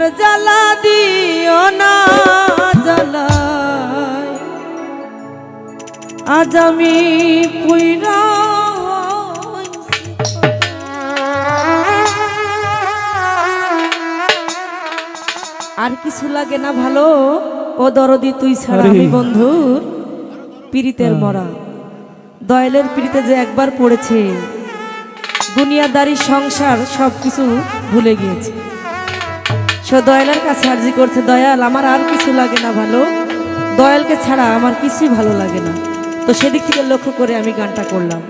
আর জ্বালা দিও না জ্বালায় আজ আমি পুইরা আর কিছু লাগে না ভালো ও দরদি তুই ছাড়া আমি বন্ধুর পীড়িতের মরা। দয়ালের পীড়িতে যে একবার পড়েছে দুনিয়াদারি সংসার সব কিছু ভুলে গিয়েছে। সে দয়ালের কাছে আর্জি করছে, দয়াল, আমার আর কিছু লাগে না ভালো। দয়ালকে ছাড়া আমার কিছুই ভালো লাগে না। তো সেদিক থেকে লক্ষ্য করে আমি গানটা করলাম।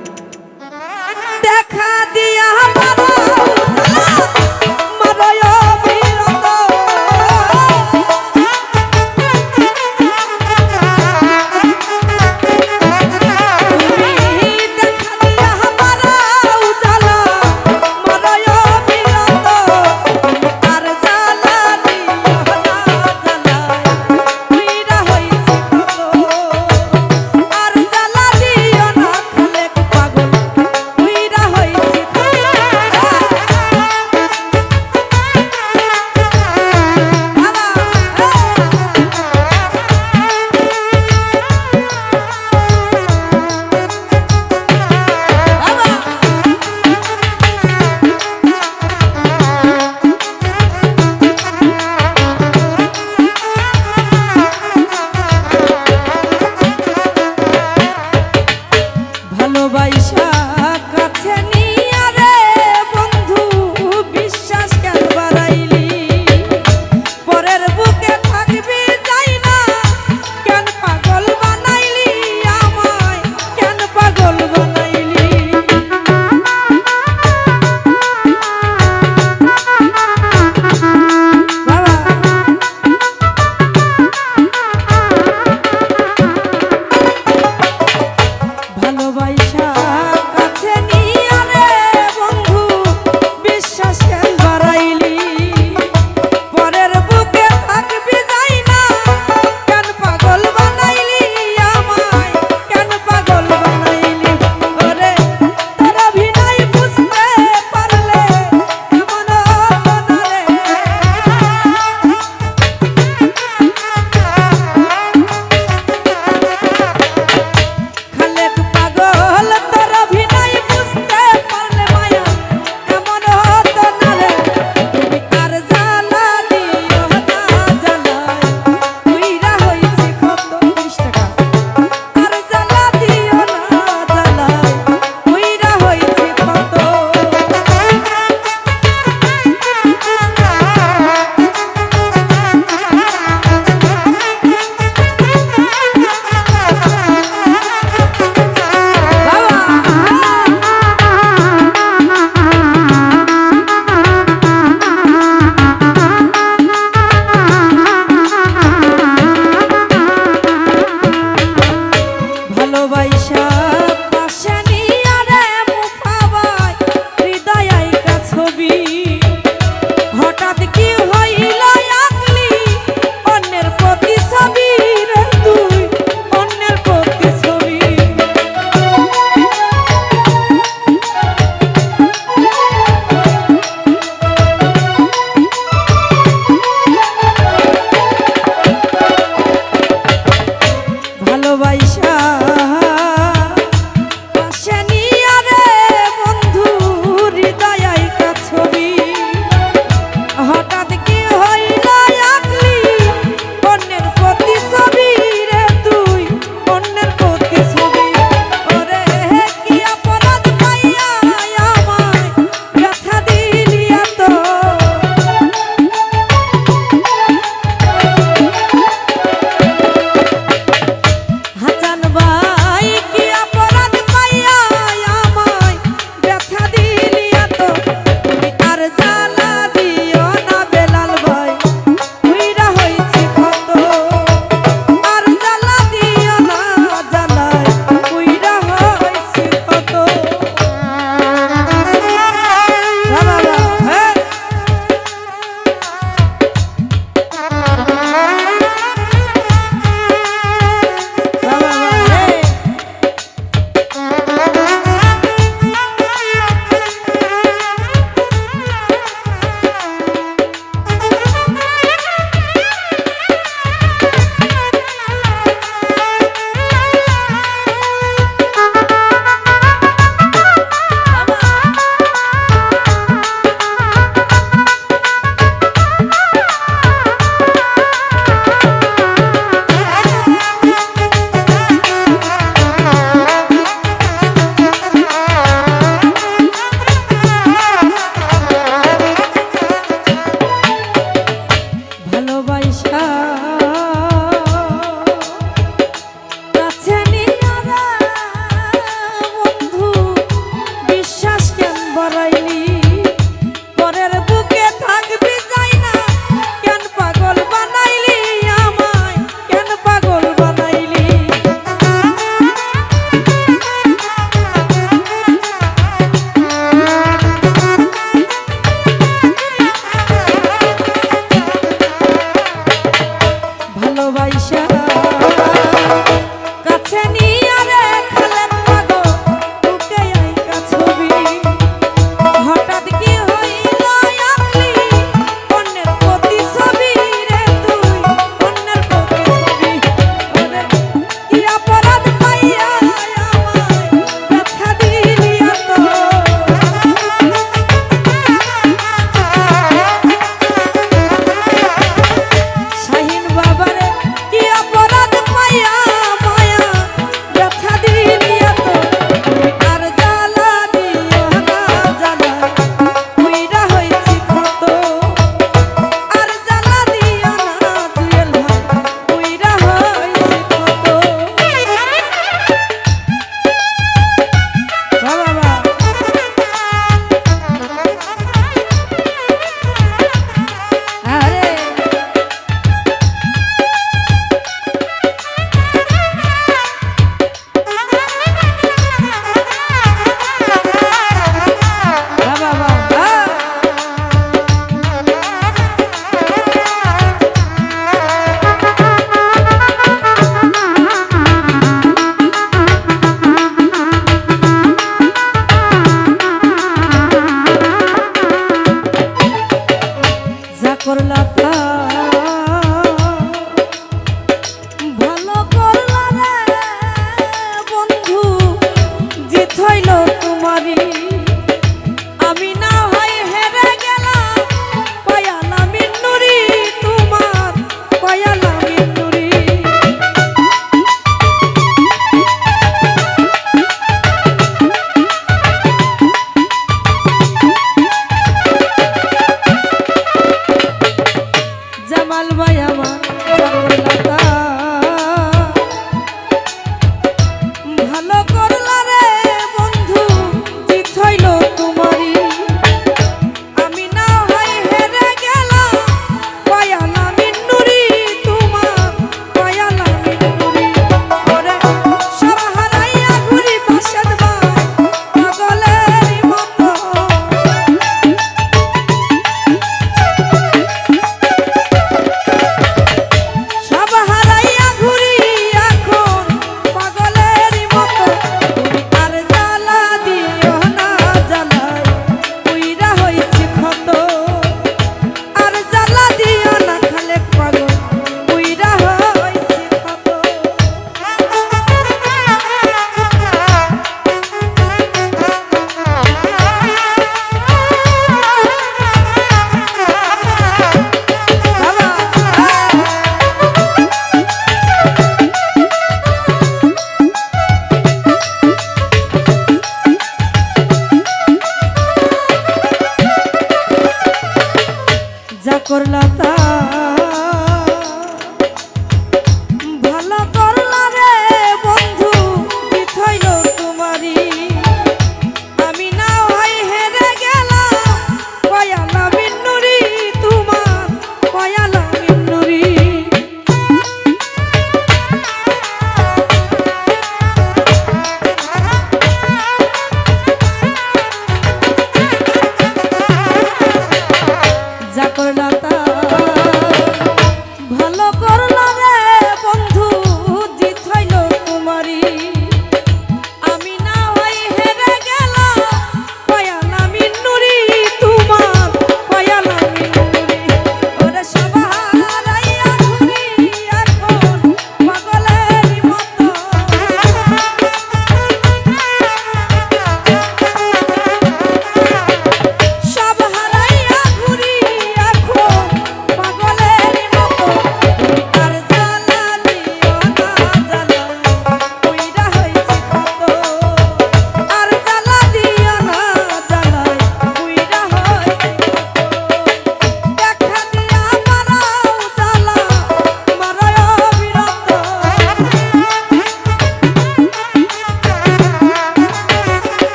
যা করলা তা।